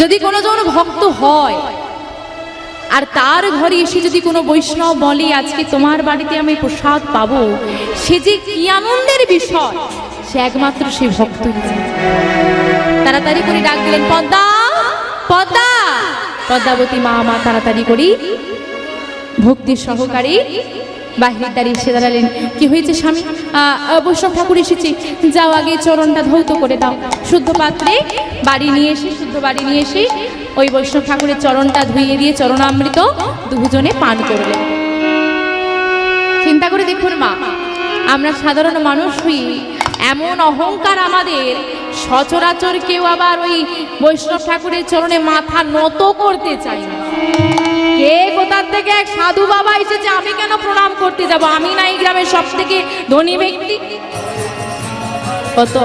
যদি কোনো জন ভক্ত হয়, আর তার ঘরে এসে যদি কোনো বৈষ্ণব বলে, আজকে তোমার বাড়িতে আমি প্রসাদ পাবো, সে যে কি আনন্দের বিষয়, সে একমাত্র সে ভক্ত তাড়াতাড়ি করে ডাক দিলেন, পদ্মা পদ্মা! পদ্মাবতী মা মা তাড়াতাড়ি করি ভক্তি সহকারী বাহির দাঁড়িয়ে এসে দাঁড়ালেন। কি হয়েছে, স্বামী? বৈষ্ণব ঠাকুর এসেছি। যাও আগে চরণটা ধৌত করে দাও। শুদ্ধ পাত্রে বাড়ি নিয়ে এসে, শুদ্ধ বাড়ি নিয়ে এসে ওই বৈষ্ণব ঠাকুরের চরণটা ধুইয়ে দিয়ে চরণামৃত দুজনে পান করলেন। চিন্তা করে দেখুন মা, আমরা সাধারণ মানুষ হই, এমন অহংকার আমাদের, সচরাচর কেউ আবার ওই বৈষ্ণব ঠাকুরের চরণে মাথা নত করতে চাই কে কোথার থেকে এক সাধু বাবা এসেছে? আমি কেন প্রণাম করতে যাব আমি না এই গ্রামের সব থেকে ধনী ব্যক্তি কত।